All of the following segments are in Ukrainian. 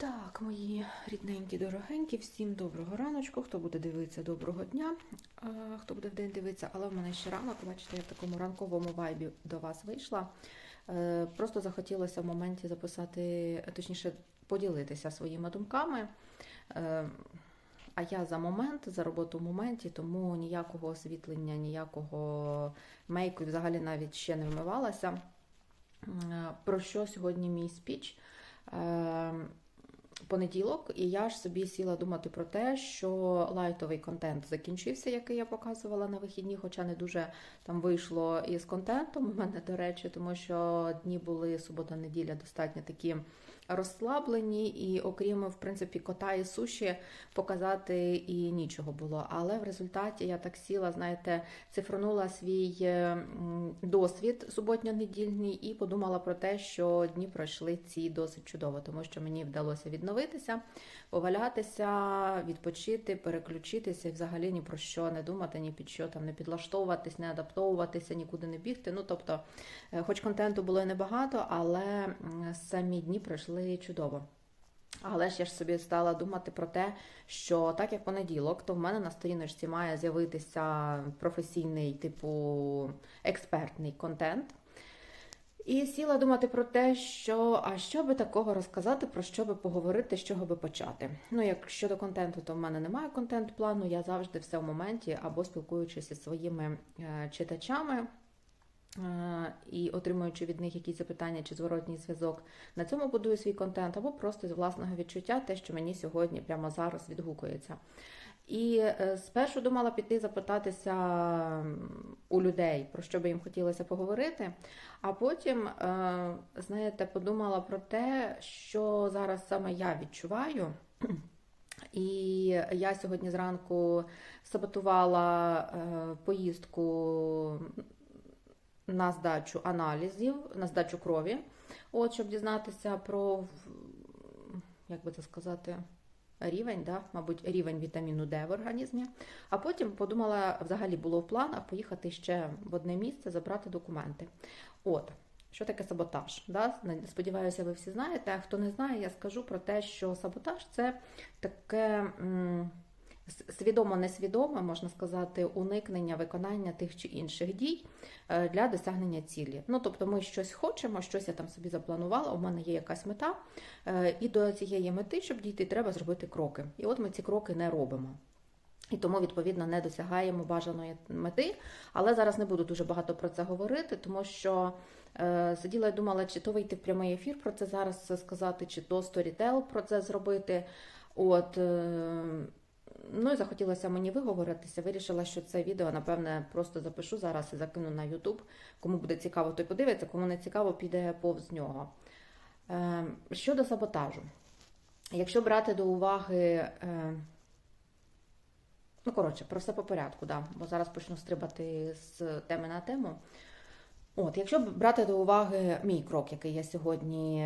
Так, мої рідненькі, дорогенькі, всім доброго раночку. Хто буде дивитися, доброго дня. Е, Хто буде в день дивитися, але в мене ще ранок, бачите, я в такому ранковому вайбі до вас вийшла. Е, Просто захотілося в моменті записати, точніше, поділитися своїми думками. Е, А я за момент, за роботу в моменті, тому ніякого освітлення, ніякого мейку, взагалі навіть ще не вмивалася. Е, Про що сьогодні мій спіч? Понеділок, і я ж собі сіла думати про те, що лайтовий контент закінчився, який я показувала на вихідні, хоча не дуже там вийшло із контентом у мене, до речі, тому що дні були субота-неділя достатньо такі розслаблені, і окрім, в принципі, кота і суші показати і нічого було. Але в результаті я так сіла, знаєте, цифронула свій е, досвід суботньо-недільний і подумала про те, що дні пройшли ці досить чудово, тому що мені вдалося відновитися, повалятися, відпочити, переключитися і взагалі ні про що не думати, ні під що там не підлаштовуватись, не адаптовуватися, нікуди не бігти. Ну тобто, е, хоч контенту було і небагато, але самі дні пройшли чудово. Але ж я ж собі стала думати про те, що так як понеділок, то в мене на сторіночці має з'явитися професійний, типу, експертний контент. І сіла думати про те, що а що би такого розказати, про що би поговорити, з чого би почати. Ну, як щодо контенту, то в мене немає контент-плану, я завжди все в моменті або спілкуючись із своїми е, читачами. Е, І отримуючи від них якісь запитання чи зворотній зв'язок, на цьому будую свій контент, або просто з власного відчуття, те, що мені сьогодні прямо зараз відгукується. І е, спершу думала піти запитатися у людей, про що би їм хотілося поговорити. А потім, е, знаєте, подумала про те, що зараз саме я відчуваю. І я сьогодні зранку саботувала поїздку на здачу аналізів, на здачу крові, от, щоб дізнатися про, як би це сказати, рівень, да? мабуть, рівень вітаміну Д в організмі. А потім подумала, взагалі було в планах поїхати ще в одне місце, забрати документи. От. Що таке саботаж? Да? Сподіваюся, ви всі знаєте. А хто не знає, я скажу про те, що саботаж це таке м, с- свідомо-несвідоме, можна сказати, уникнення виконання тих чи інших дій е, для досягнення цілі. Ну, тобто, ми щось хочемо, щось я там собі запланувала, у мене є якась мета, е, і до цієї мети, щоб дійти, треба зробити кроки. І от ми ці кроки не робимо. І тому, відповідно, не досягаємо бажаної мети. Але зараз не буду дуже багато про це говорити, тому що е, сиділа і думала, чи то вийти в прямий ефір про це зараз сказати, чи то сторітел про це зробити. От, е, ну і захотілося мені виговоритися. Вирішила, що це відео, напевне, просто запишу зараз і закину на YouTube. Кому буде цікаво, той подивиться, кому не цікаво, піде повз нього. Е, щодо саботажу. Якщо брати до уваги. Е, Ну, коротше, про все по порядку, да, бо зараз почну стрибати з теми на тему. От, якщо брати до уваги мій крок, який я сьогодні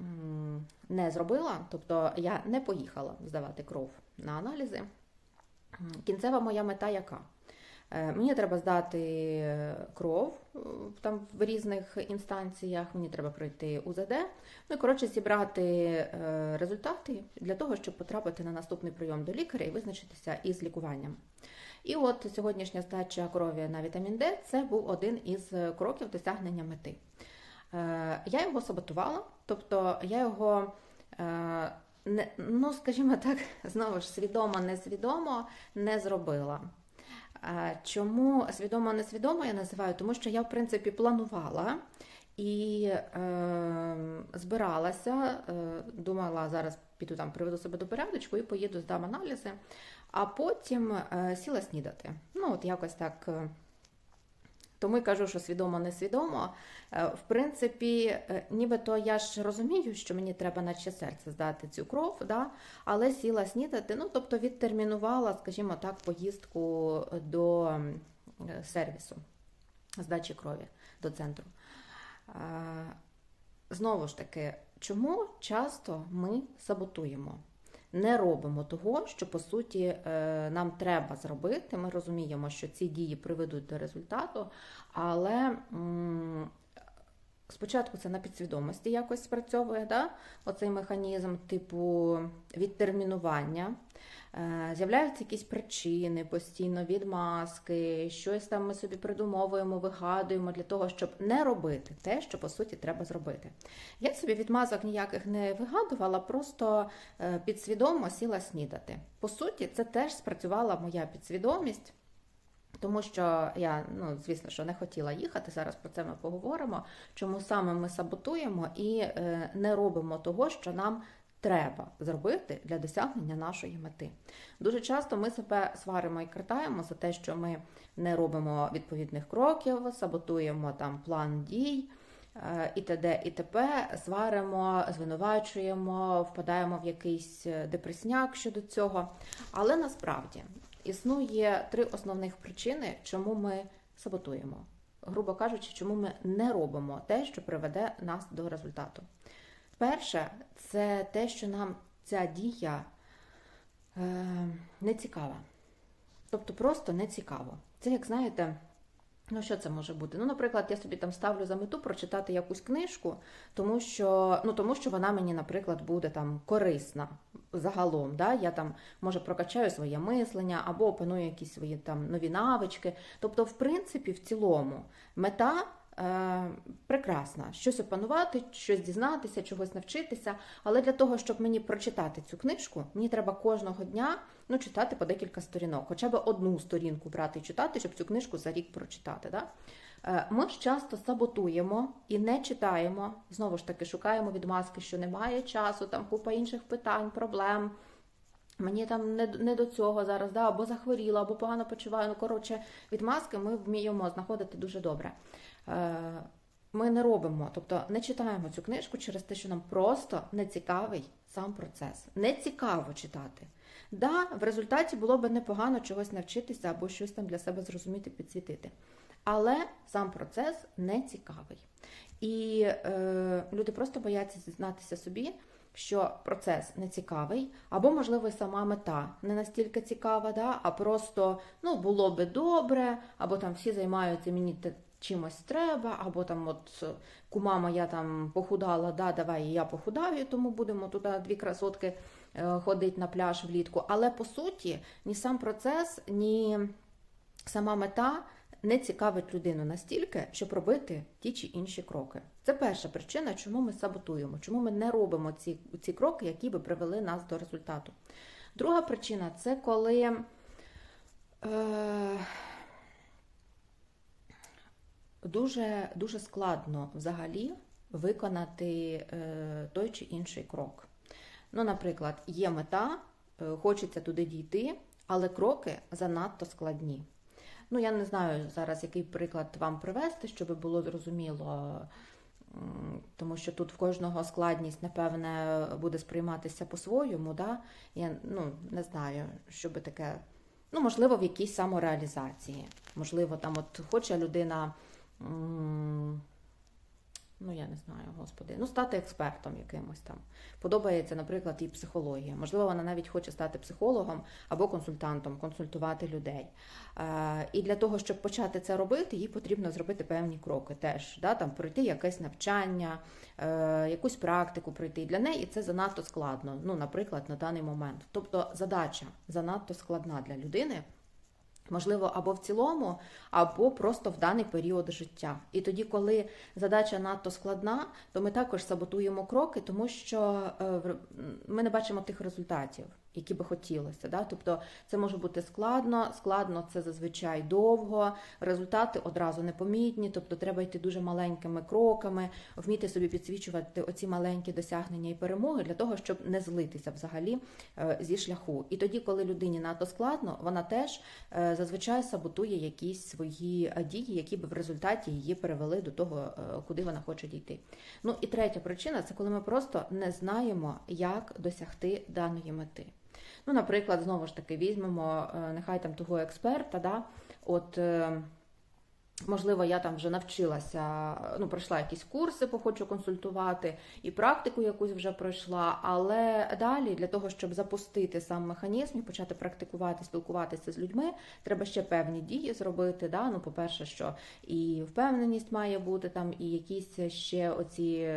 м, не зробила, тобто я не поїхала здавати кров на аналізи. Кінцева моя мета яка? Е, Мені треба здати кров е, там в різних інстанціях, мені треба пройти УЗД. Ну і коротше зібрати е, результати для того, щоб потрапити на наступний прийом до лікаря і визначитися із лікуванням. І от сьогоднішня здача крові на вітамін Д це був один із кроків досягнення мети. Е, Я його саботувала, тобто я його. Е, Не, ну, скажімо так, знову ж свідомо, несвідомо не зробила. Е, Чому свідомо несвідомо я називаю? Тому що я, в принципі, планувала і е, збиралася, е, думала, зараз піду там, приведу себе до порядочку і поїду, здам аналізи, а потім е, сіла снідати. Ну, от якось так. Тому й кажу, що свідомо-несвідомо. Е, В принципі, е, нібито я ж розумію, що мені треба наче серце здати цю кров, да? але сіла снідати, ну тобто відтермінувала, скажімо так, поїздку до е, сервісу здачі крові до центру. Знову ж таки, чому часто ми саботуємо? Не робимо того, що по суті е, нам треба зробити. Ми розуміємо, що ці дії приведуть до результату, але Спочатку це на підсвідомості якось спрацьовує, да? оцей механізм типу відтермінування. Е, З'являються якісь причини постійно, відмазки, щось там ми собі придумовуємо, вигадуємо для того, щоб не робити те, що по суті треба зробити. Я собі відмазок ніяких не вигадувала, просто е, підсвідомо сіла снідати. По суті, це теж спрацювала моя підсвідомість. Тому що я, ну звісно, що не хотіла їхати. Зараз про це ми поговоримо. Чому саме ми саботуємо і е, не робимо того, що нам треба зробити для досягнення нашої мети. Дуже часто ми себе сваримо і картаємо за те, що ми не робимо відповідних кроків, саботуємо там план дій. е, І т.д. і т.п. сваримо, звинувачуємо, впадаємо в якийсь е, депресняк щодо цього. Але насправді існує три основних причини, чому ми саботуємо. Грубо кажучи, чому ми не робимо те, що приведе нас до результату. Перше, це те, що нам ця дія е, не цікава. Тобто просто не цікаво. Це, як знаєте, ну що це може бути? Ну, наприклад, я собі там ставлю за мету прочитати якусь книжку, тому що, ну, тому що вона мені, наприклад, буде там корисна загалом. Да? Я там може прокачаю своє мислення або опаную якісь свої там нові навички. Тобто, в принципі, в цілому, мета. Е, прекрасна, щось опанувати, щось дізнатися, чогось навчитися. Але для того, щоб мені прочитати цю книжку, мені треба кожного дня ну, читати по декілька сторінок, хоча б одну сторінку брати і читати, щоб цю книжку за рік прочитати. Да? Е, Ми ж часто саботуємо і не читаємо. Знову ж таки, шукаємо відмазки, що немає часу, там купа інших питань, проблем. Мені там не, не до цього зараз, да, або захворіла, або погано почуваю. Ну, коротше, відмазки ми вміємо знаходити дуже добре. Е, Ми не робимо, тобто не читаємо цю книжку через те, що нам просто не цікавий сам процес. Не цікаво читати. Да, в результаті було б непогано чогось навчитися або щось там для себе зрозуміти, підсвітити. Але сам процес не цікавий. І е, люди просто бояться зізнатися собі, що процес не цікавий, або, можливо, сама мета не настільки цікава, да, а просто ну, було би добре, або там всі займаються мені чимось треба, або там от е, кума моя там похудала, да, давай я похудаю, тому будемо туди дві красотки е, ходити на пляж влітку. Але по суті, ні сам процес, ні сама мета не цікавить людину настільки, щоб робити ті чи інші кроки. Це перша причина, чому ми саботуємо, чому ми не робимо ці, ці кроки, які би привели нас до результату. Друга причина це коли е, дуже, дуже складно взагалі виконати е, той чи інший крок. Ну, наприклад, є мета, е, хочеться туди дійти, але кроки занадто складні. Ну, я не знаю зараз, який приклад вам привести, щоб було зрозуміло, тому що тут в кожного складність, напевне, буде сприйматися по-своєму. Да? Я ну, не знаю, що би таке. Ну, можливо, в якійсь самореалізації. Можливо, там от хоче людина. Ну, я не знаю, господи, ну стати експертом якимось там. Подобається, наприклад, і психологія. Можливо, вона навіть хоче стати психологом або консультантом, консультувати людей. Е, і для того, щоб почати це робити, їй потрібно зробити певні кроки теж, да, там пройти якесь навчання, е, якусь практику пройти. Для неї це занадто складно. Ну, наприклад, на даний момент. Тобто задача занадто складна для людини. Можливо, або в цілому, або просто в даний період життя. І тоді, коли задача надто складна, то ми також саботуємо кроки, тому що е, ми не бачимо тих результатів, які би хотілося. Да? Тобто це може бути складно, складно це зазвичай довго, результати одразу непомітні, тобто треба йти дуже маленькими кроками, вміти собі підсвічувати оці маленькі досягнення і перемоги для того, щоб не злитися взагалі е, зі шляху. І тоді, коли людині надто складно, вона теж е, зазвичай саботує якісь свої е, дії, які б в результаті її перевели до того, е, куди вона хоче дійти. Ну і третя причина це коли ми просто не знаємо, як досягти даної мети. Ну, наприклад, знову ж таки, візьмемо, е, нехай там того експерта, да, от. Можливо, я там вже навчилася, ну, пройшла якісь курси, хочу консультувати, і практику якусь вже пройшла. Але далі, для того, щоб запустити сам механізм і почати практикувати, спілкуватися з людьми, треба ще певні дії зробити. Да? Ну, по-перше, що і впевненість має бути там, і якісь ще оці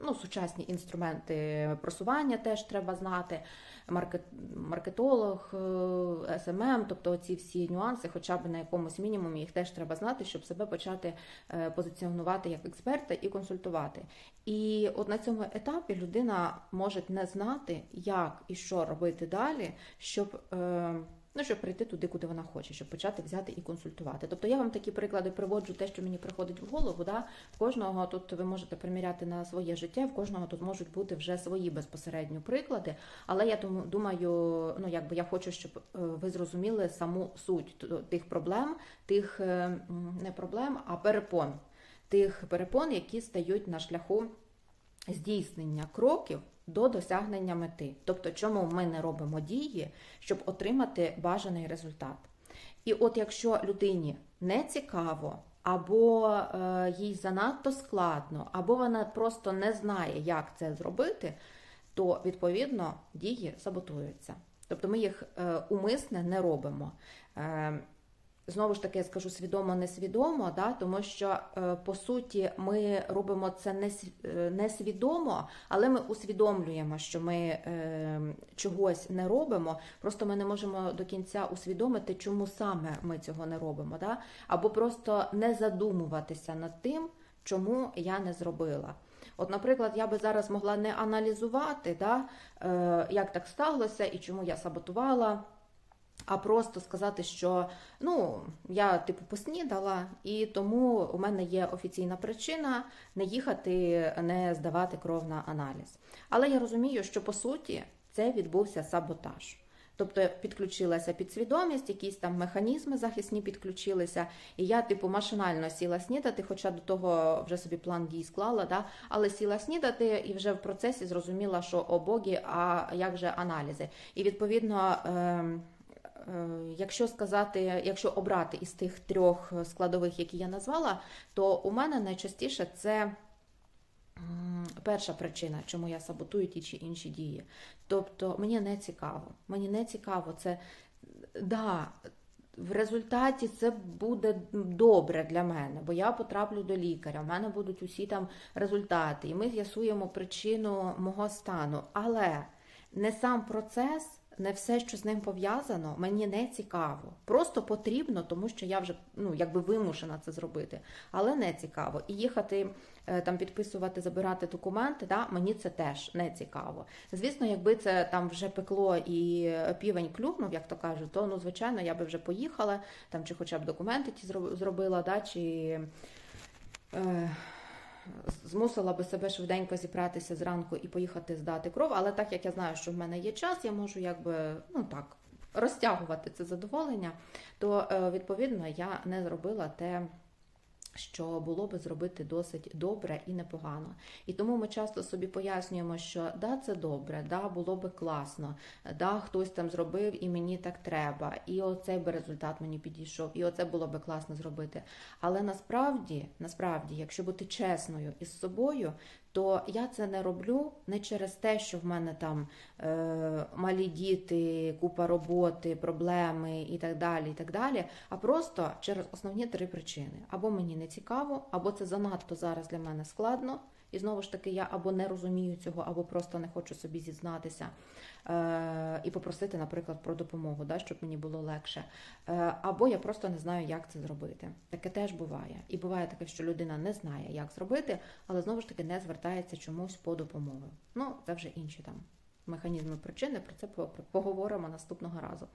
ну, сучасні інструменти просування теж треба знати. Маркет, маркетолог, е, СММ, тобто ці всі нюанси, хоча б на якомусь мінімумі їх теж треба знати, щоб себе почати е, позиціонувати як експерта і консультувати. І от на цьому етапі людина може не знати, як і що робити далі, щоб. Ну, щоб прийти туди, куди вона хоче, щоб почати взяти і консультувати. Тобто я вам такі приклади приводжу, те, що мені приходить в голову. Да? В кожного тут ви можете приміряти на своє життя, в кожного тут можуть бути вже свої безпосередньо приклади. Але я думаю, ну якби я хочу, щоб е, ви зрозуміли саму суть тих проблем, тих е, не проблем, а перепон, тих перепон, які стають на шляху здійснення кроків до досягнення мети. Тобто, чому ми не робимо дії, щоб отримати бажаний результат. І от якщо людині не цікаво, або е, їй занадто складно, або вона просто не знає, як це зробити, то відповідно дії саботуються. Тобто ми їх е, умисне не робимо. Знову ж таки, я скажу свідомо, несвідомо, да, тому що е, по суті ми робимо це е, несвідомо, але ми усвідомлюємо, що ми е, чогось не робимо. Просто ми не можемо до кінця усвідомити, чому саме ми цього не робимо, да? або просто не задумуватися над тим, чому я не зробила. От, наприклад, я би зараз могла не аналізувати, да, як так сталося і чому я саботувала. А просто сказати, що ну я типу поснідала, і тому у мене є офіційна причина не їхати, не здавати кров на аналіз. Але я розумію, що по суті це відбувся саботаж. Тобто підключилася підсвідомість, якісь там механізми захисні підключилися, і я, типу, машинально сіла снідати, хоча до того вже собі план дій склала, да? але сіла снідати і вже в процесі зрозуміла, що о богі, а як же аналізи. І відповідно. Е, Якщо сказати, якщо обрати із тих трьох складових, які я назвала, то у мене найчастіше це перша причина, чому я саботую ті чи інші дії. Тобто мені не цікаво. Мені не цікаво. Це да, в результаті це буде добре для мене, бо я потраплю до лікаря, в мене будуть усі там результати, і ми з'ясуємо причину мого стану. Але не сам процес, не все, що з ним пов'язано, мені не цікаво. Просто потрібно, тому що я вже ну, якби вимушена це зробити, але не цікаво. І їхати е, там підписувати, забирати документи, да, мені це теж не цікаво. Звісно, якби це там вже пекло і півень клюкнув, як то кажуть, то ну звичайно я би вже поїхала, там чи хоча б документи ті зро- зробила, да, чи. Е, змусила би себе швиденько зібратися зранку і поїхати здати кров. Але так як я знаю, що в мене є час, я можу якби ну так розтягувати це задоволення, то е, відповідно я не зробила те. Що було би зробити досить добре і непогано. І тому ми часто собі пояснюємо, що да, це добре, да, було би класно, да, хтось там зробив і мені так треба, і оцей би результат мені підійшов, і оце було би класно зробити. Але насправді, насправді, якщо бути чесною із собою, то я це не роблю не через те, що в мене там е, малі діти, купа роботи, проблеми і так далі, і так далі, а просто через основні три причини: або мені не цікаво, або це занадто зараз для мене складно. І знову ж таки, я або не розумію цього, або просто не хочу собі зізнатися е, і попросити, наприклад, про допомогу, да, щоб мені було легше. Е, або я просто не знаю, як це зробити. Таке теж буває. І буває таке, що людина не знає, як зробити, але знову ж таки не звертається чомусь по допомогу. Ну, це вже інші там. Механізми причини про це поговоримо наступного разу.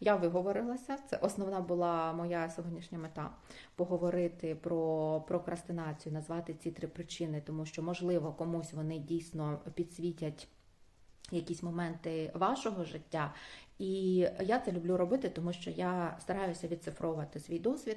Я виговорилася. Це основна була моя сьогоднішня мета поговорити про прокрастинацію, назвати ці три причини, тому що можливо комусь вони дійсно підсвітять якісь моменти вашого життя. І я це люблю робити, тому що я стараюся відцифровувати свій досвід.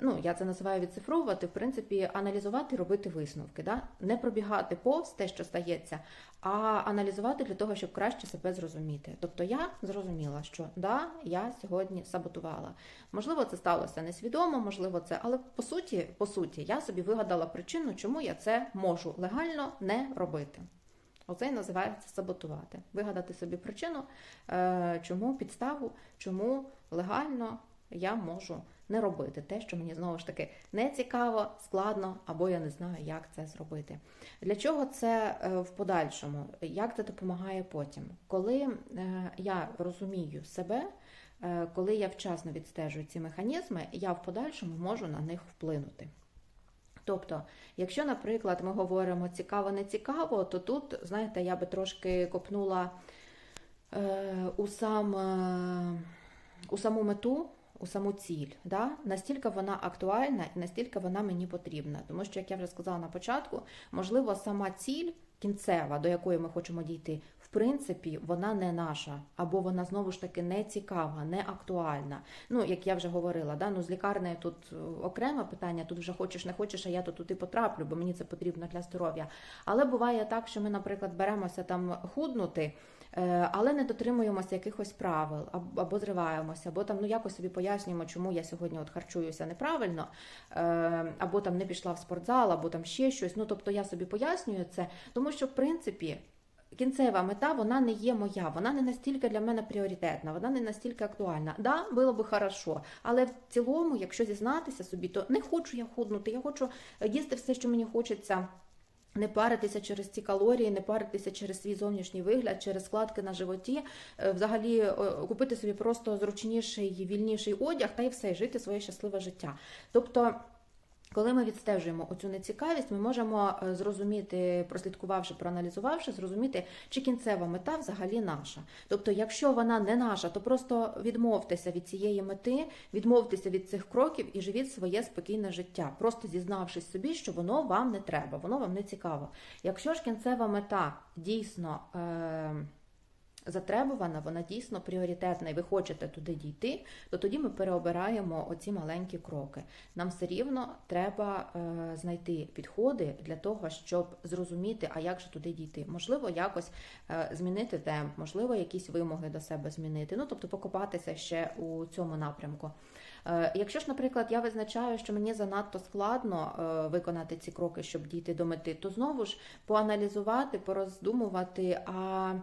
Ну, я це називаю відцифровувати, в принципі, аналізувати, робити висновки. Да? Не пробігати повз те, що стається, а аналізувати для того, щоб краще себе зрозуміти. Тобто я зрозуміла, що да, я сьогодні саботувала. Можливо, це сталося несвідомо, можливо, це, але по суті, по суті, я собі вигадала причину, чому я це можу легально не робити. Оце і називається саботувати. Вигадати собі причину, е, чому підставу, чому легально я можу не робити те, що мені знову ж таки не цікаво, складно, або я не знаю, як це зробити. Для чого це е, в подальшому? Як це допомагає потім? Коли е, я розумію себе, коли я вчасно відстежую ці механізми, я в подальшому можу на них вплинути. Тобто, якщо, наприклад, ми говоримо цікаво, не цікаво, то тут, знаєте, я би трошки копнула е, у, сам, е, у саму мету, у саму ціль. Да? Настільки вона актуальна і настільки вона мені потрібна. Тому що, як я вже сказала на початку, можливо, сама ціль кінцева, до якої ми хочемо дійти, принципі, вона не наша, або вона знову ж таки не цікава, не актуальна. Ну, як я вже говорила, да? ну, з лікарнею тут е, окреме питання, тут вже хочеш, не хочеш, а я тут туди потраплю, бо мені це потрібно для здоров'я. Але буває так, що ми, наприклад, беремося там худнути. е, Але не дотримуємося якихось правил, або зриваємося, або там ну якось собі пояснюємо, чому я сьогодні от харчуюся неправильно, е, або там не пішла в спортзал, або там ще щось. Ну тобто я собі пояснюю це, тому що в принципі кінцева мета вона не є моя, вона не настільки для мене пріоритетна, вона не настільки актуальна. Да, було би хорошо, але в цілому, якщо зізнатися собі, то не хочу я худнути, я хочу їсти все, що мені хочеться. Не паритися через ці калорії, не паритися через свій зовнішній вигляд, через складки на животі, е, взагалі е, купити собі просто зручніший, вільніший одяг та й все, жити своє щасливе життя. Тобто. Коли ми відстежуємо оцю нецікавість, ми можемо е, зрозуміти, прослідкувавши, проаналізувавши, зрозуміти, чи кінцева мета взагалі наша. Тобто, якщо вона не наша, то просто відмовтеся від цієї мети, відмовтеся від цих кроків і живіть своє спокійне життя, просто зізнавшись собі, що воно вам не треба, воно вам не цікаво. Якщо ж кінцева мета дійсно. Е- затребувана, вона дійсно пріоритетна, і ви хочете туди дійти, то тоді ми переобираємо оці маленькі кроки. Нам все рівно треба е, знайти підходи для того, щоб зрозуміти, а як же туди дійти. Можливо, якось е, змінити темп, можливо, якісь вимоги до себе змінити. Ну, тобто покопатися ще у цьому напрямку. Е, Якщо ж, наприклад, я визначаю, що мені занадто складно виконати ці кроки, щоб дійти до мети, то знову ж поаналізувати, пороздумувати. а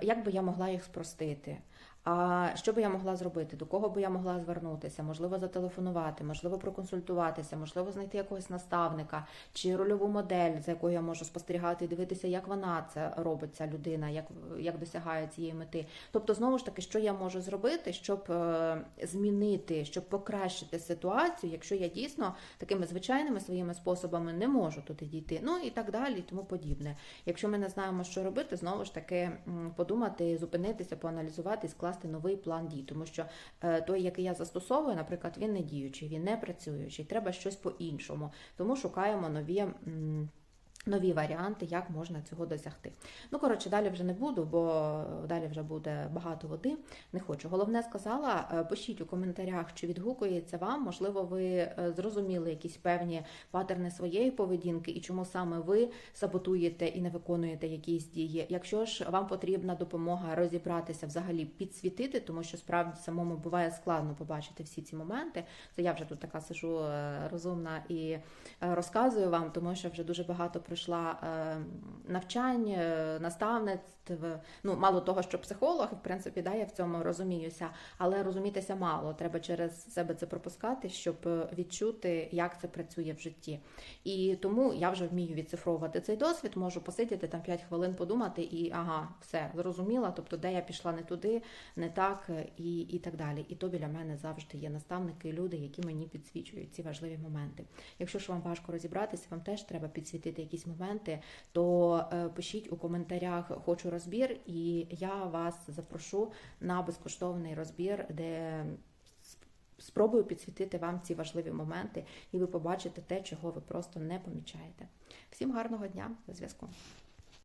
як би я могла їх спростити? А що би я могла зробити? До кого би я могла звернутися? Можливо, зателефонувати, можливо, проконсультуватися, можливо, знайти якогось наставника чи рольову модель, за якою я можу спостерігати і дивитися, як вона це робить, ця людина, як, як досягає цієї мети. Тобто, знову ж таки, що я можу зробити, щоб е, змінити, щоб покращити ситуацію, якщо я дійсно такими звичайними своїми способами не можу туди дійти. Ну і так далі, і тому подібне. Якщо ми не знаємо, що робити, знову ж таки подумати, зупинитися, поаналізувати і скласти новий план дій, тому що е, той, який я застосовую, наприклад, він не діючий, він не працюючий, треба щось по-іншому. Тому шукаємо нові. Нові варіанти, як можна цього досягти. Ну, коротше, далі вже не буду, бо далі вже буде багато води. Не хочу. Головне сказала, е, пишіть у коментарях, чи відгукується вам. Можливо, ви е, зрозуміли якісь певні патерни своєї поведінки і чому саме ви саботуєте і не виконуєте якісь дії. Якщо ж вам потрібна допомога розібратися, взагалі підсвітити, тому що справді самому буває складно побачити всі ці моменти. Це я вже тут така сижу е, розумна і розказую вам, тому що вже дуже багато пройшла навчання, навчань, наставництв. Ну, мало того, що психолог, в принципі, да, я в цьому розуміюся, але розумітися мало. Треба через себе це пропускати, щоб е, відчути, як це працює в житті. І тому я вже вмію відцифровувати цей досвід, можу посидіти там 5 хвилин, подумати, і ага, все зрозуміла. Тобто, де я пішла не туди, не так е, і, і так далі. І то біля мене завжди є наставники, люди, які мені підсвічують ці важливі моменти. Якщо ж вам важко розібратися, вам теж треба підсвітити якісь моменти, то е, пишіть у коментарях хочу розбір, і я вас запрошу на безкоштовний розбір, де спробую підсвітити вам ці важливі моменти, і ви побачите те, чого ви просто не помічаєте. Всім гарного дня, зв'язку.